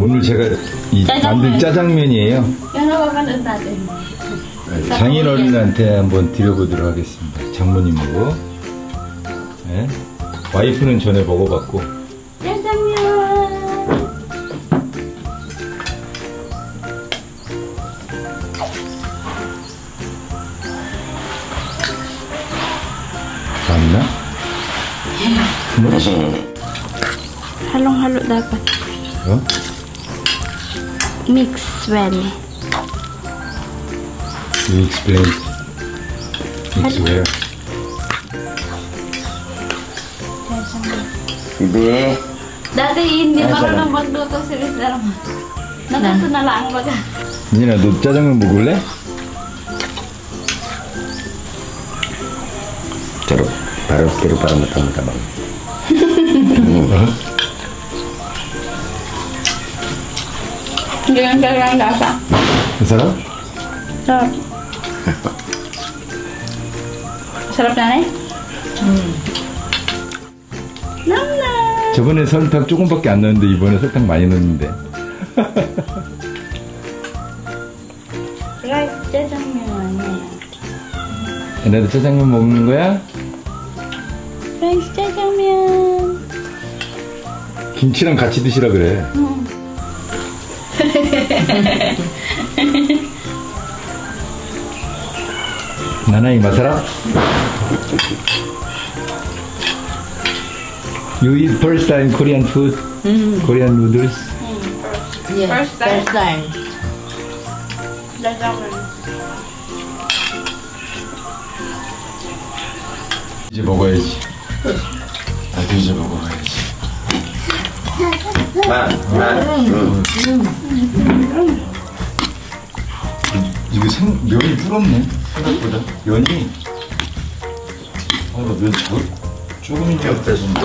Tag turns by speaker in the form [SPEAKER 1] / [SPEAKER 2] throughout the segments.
[SPEAKER 1] 오늘 제가 이 만들 짜장면이에요.
[SPEAKER 2] Ang natin.
[SPEAKER 1] 장인어른한테 한번 드려보도록 하겠습니다. 장모님으로. 네. 와이프는 전에 먹어봤고.
[SPEAKER 2] 짜장면.
[SPEAKER 1] 맞나? 그렇지.
[SPEAKER 2] Halong-halo dapat.
[SPEAKER 1] 어?
[SPEAKER 2] Mix well.
[SPEAKER 1] You explain. It's where?
[SPEAKER 3] Hindi.
[SPEAKER 2] Dati hindi
[SPEAKER 1] Ay,
[SPEAKER 2] marunong magluto si Mr. Ma. Natuto na lang baga.
[SPEAKER 1] 민아, 너 짜장면 먹을래?
[SPEAKER 3] Pero, pero, pero para
[SPEAKER 2] ang lasa.
[SPEAKER 1] 괜찮아?
[SPEAKER 2] Sarap. Sarap na eh? lam나.
[SPEAKER 1] 저번에 설탕 조금밖에 안 넣었는데 이번에 설탕 많이 넣었는데.
[SPEAKER 2] Rice 짜장면.
[SPEAKER 1] 얘네도 짜장면 먹는 거야?
[SPEAKER 2] Rice 짜장면.
[SPEAKER 1] 김치랑 같이 드시라 그래. 나나이 마사라? You eat first time Korean food? Korean noodles?
[SPEAKER 4] Yes,
[SPEAKER 2] First time.
[SPEAKER 4] First time.
[SPEAKER 1] 이제 먹어야지. 나도 이제 먹어야지.
[SPEAKER 3] Ma.
[SPEAKER 1] 이거 생, 면이 불었네. 생각보다. 면이. 아, 나면 조금인지 없다, 진짜.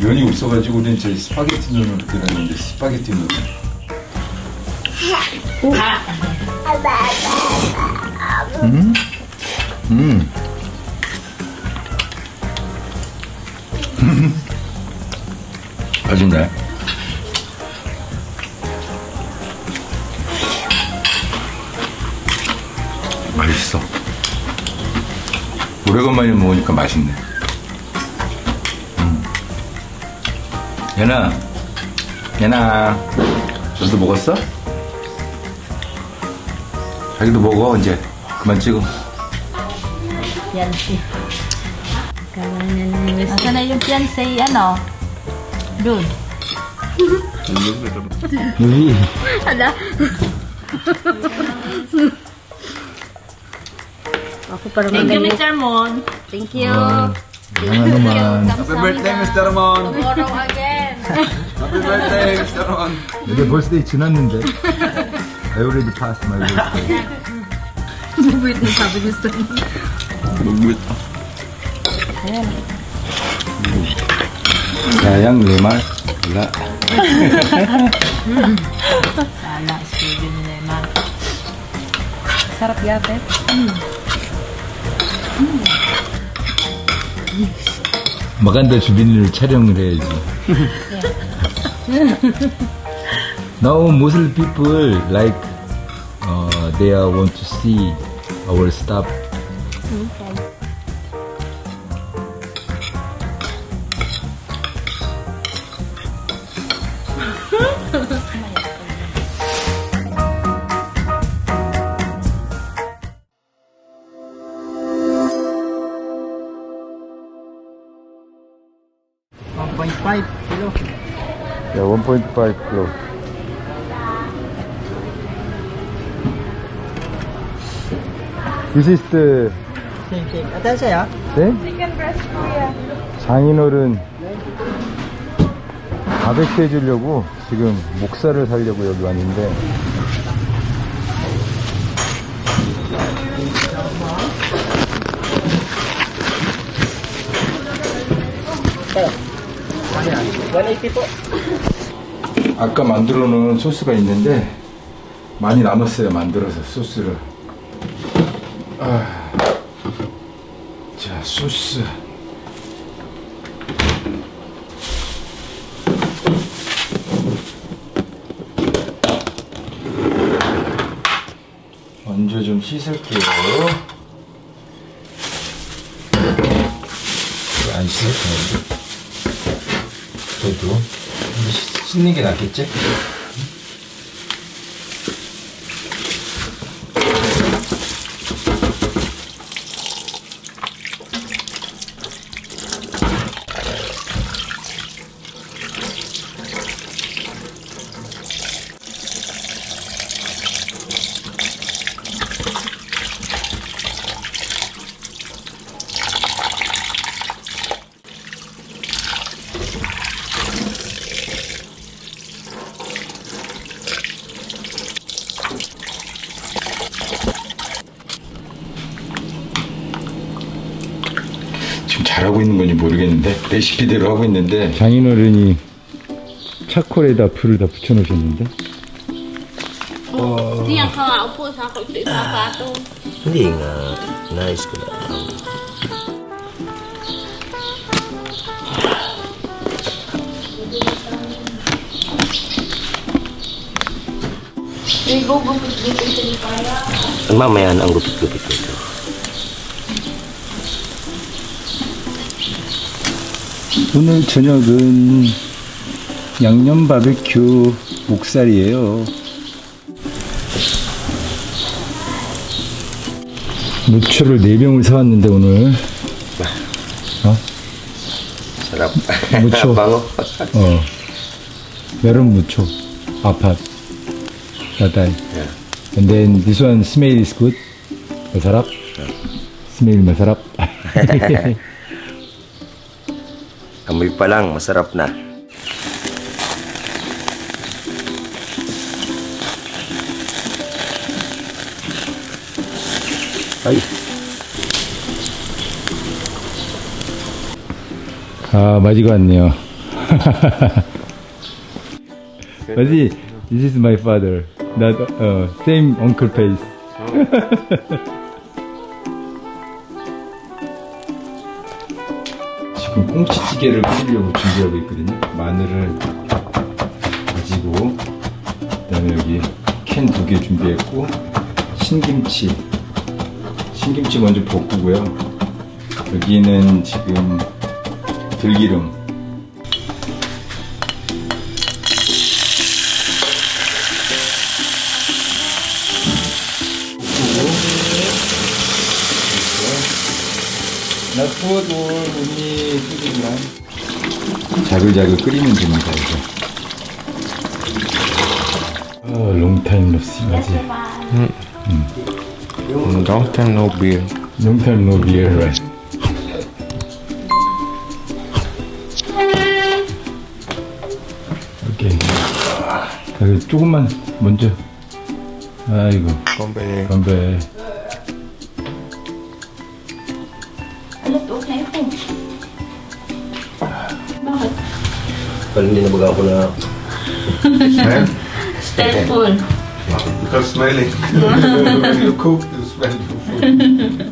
[SPEAKER 1] 면이 없어가지고 우리는 저희 스파게티 눈으로 들었는데 스파게티 눈. 음? 음. 맛있네. 맛있어. 오래간만에 먹으니까 맛있네. 음. 얘나, 얘나, 너도 먹었어? 자기도 먹어, 이제. 그만 찍어.
[SPEAKER 2] Fiancé. Nasaan na yung fiancé, ano? Doon.
[SPEAKER 1] 여기.
[SPEAKER 2] Ala.
[SPEAKER 4] Ako parang
[SPEAKER 2] Thank you,
[SPEAKER 4] magaling.
[SPEAKER 2] Mr. Mon. Thank you.
[SPEAKER 1] Ano naman.
[SPEAKER 5] Happy birthday, Mr. Mon!
[SPEAKER 2] Tomorrow again.
[SPEAKER 5] Happy birthday, Mr. Mon!
[SPEAKER 1] 내 벌스데이 지났는데. I already passed my birthday.
[SPEAKER 4] Bubuit na sabi ni Stan.
[SPEAKER 5] Bugwit.
[SPEAKER 1] 야양 내 말. 몰라.
[SPEAKER 2] Sana, studio ni Neymar. Sarap yate.
[SPEAKER 1] maganda 주빈이를 촬영을 해야지. Now Muslim people like uh, they are want to see our stuff. Yeah, 1.5 kilo. This is the
[SPEAKER 6] Ate, sa'yo?
[SPEAKER 1] 네? 장인어른 바베큐 해주려고 지금 목살을 사려고 여기 왔는데 아까 만들어 놓은 소스가 있는데 많이 남았어요 만들어서 소스를 아. 자, 소스. 먼저 좀 씻을게요. 안 씻을 건데. 그래도 씻- 씻는 게 낫겠지? 지금 잘하고 있는 모르겠는데 레시피대로 하고 있는데 장인어른이 차콜에다 불을 다 붙여놓으셨는데.
[SPEAKER 3] Hindi nga. Nice ko na. Ang mamaya na ang gupit-gupit nito.
[SPEAKER 1] 오늘 저녁은 양념 바베큐 목살이에요 무초를 4병을 사왔는데 오늘. Mucho.
[SPEAKER 3] Bango.
[SPEAKER 1] 어 메론 무초 아팟 나달
[SPEAKER 3] Yeah.
[SPEAKER 1] And then this one smell is good. masarap. Smell masarap.
[SPEAKER 3] Amoy pa lang, masarap na. Ay,
[SPEAKER 1] 아, 마지가 왔네요. 마지, this is my father. Not, uh, same uncle face. 지금 꽁치찌개를 끓이려고 준비하고 있거든요. 마늘을 다지고, 그 다음에 여기 캔 두 개 준비했고, 신김치. 신김치 먼저 볶고요. 여기는 지금 들기름. 나쁘도 우니 수준이랑 자글자글 끓이면 됩니다 이제. 어, 롱타임 러시 맞지?
[SPEAKER 5] Long time no beer.
[SPEAKER 1] 롱타임 노 비어 right? 오케이. 여기 조금만 먼저. 아이고
[SPEAKER 5] Company.
[SPEAKER 1] 건배.
[SPEAKER 2] Alat, okay po. Bakit?
[SPEAKER 3] Pag hindi nabaga ako na
[SPEAKER 2] Step full.
[SPEAKER 5] Because smelling. you cook, you smell your food.